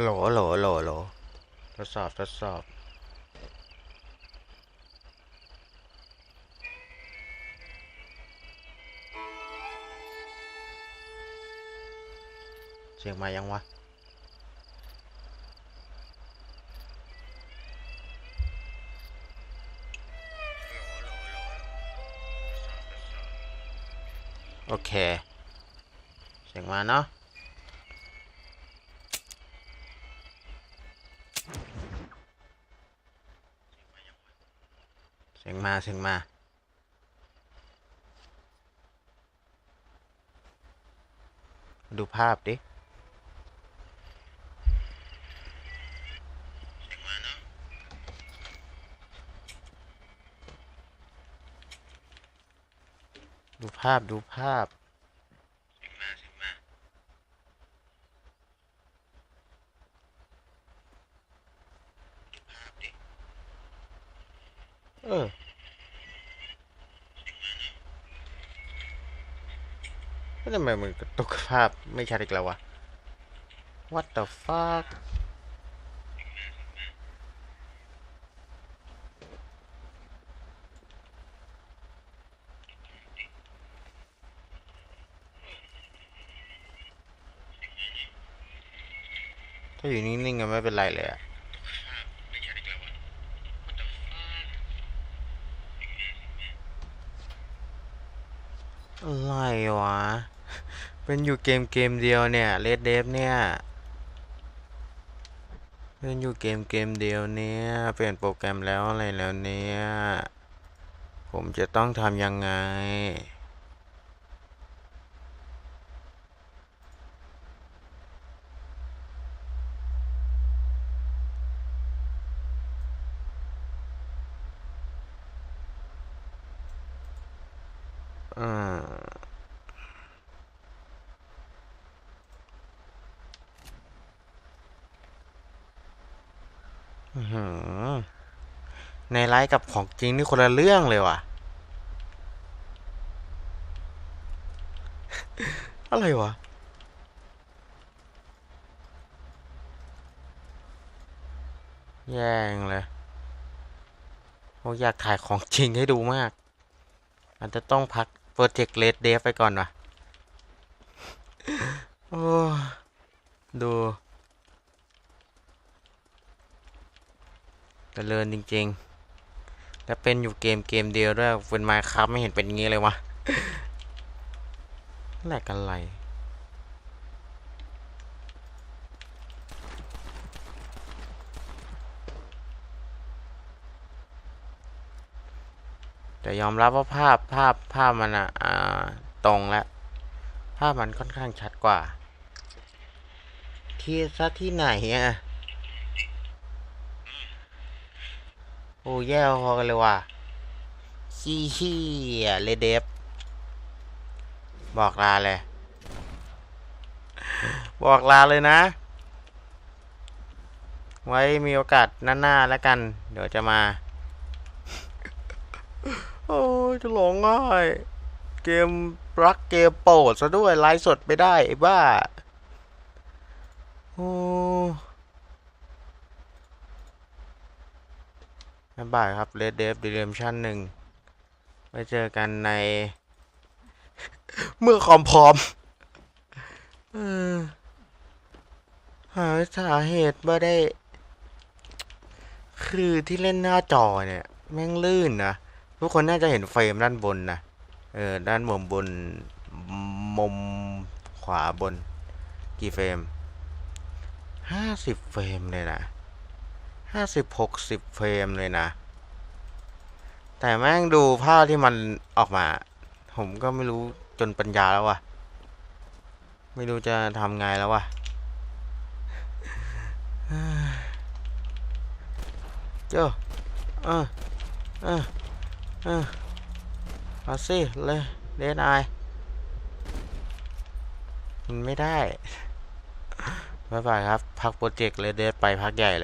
ฮัลโหลฮัลโหลฮัลโหลฮัลโหลทดสอบทดสอบเสียงมายังวะโอเค เสียงมาเนาะ เสียงมาเสียงมา ดูภาพดิดูภาพดูภาพเออ แล้ว ทำไมมันกระตุกภาพไม่ชัดอีกแล้ววะ What the fuck ถ้าอยู่นิ่งๆก็ไม่เป็นไรเลยอะอะไรวะ เป็นอยู่เกมเกมเดียวเนี่ยเลดเดฟเนี่ยเป็นอยู่เกมเกมเดียวเนี่ยเปลี่ยนโปรแกรมแล้วอะไรแล้วเนี่ยผมจะต้องทำยังไงอ่า อื้อหือ ในไลฟ์กับของจริงนี่คนละเรื่องเลยว่ะ อะไรวะแย่งเลยโอ้อยากถ่ายของจริงให้ดูมาก อาจจะต้องพักโปรเจกต์เลดเดฟไปก่อนว่ะ โอ้ ดู จริญจริงๆแต่เป็นอยู่เกมเกมเดียวด้วยเป็นไมค์ครับไม่เห็นเป็นงี้เลยวะแหลกอะไรแต่ยอมรับว่าภาพภาพภาพมันอะอ่าตรงแล้วภาพมันค่อนข้างชัดกว่า ที่ซะที่ไหนอะ โอ้แย่พอกันเลยว่ะขี้เฮียเลเดฟบอกลาเลย บอกลาเลยนะ ไว้มีโอกาสหน้าๆแล้วกัน เดี๋ยวจะมา โอ้จะหลงง่ายเกมรักเกมโปรดซะด้วยไลฟ์สดไม่ได้ไอ้บ้า โอ้ บ๊ายบายครับ Red Dead Redemption หนึ่งไว้เจอกันใน เมื่อคอมพร้อมหาสาเหตุว่าได้ คือที่เล่นหน้าจอเนี่ย แม่งลื่นนะ ทุกคนน่าจะเห็นเฟรมด้านบนนะ เออ ด้านมุมบน มุมขวาบน กี่เฟรมห้าสิบเฟรมเลยนะ ห้าสิบหกสิบเฟรมเลยนะ แต่แม่งดูภาพที่มันออกมา ผมก็ไม่รู้จนปัญญาแล้ววะไม่รู้จะทำไงแล้ววะเจ้าเออเออเออเอาสิเลยเดนไอมันไม่ได้บ๊ายบายครับ พักโปรเจกต์เลยเดนไปพักใหญ่เลย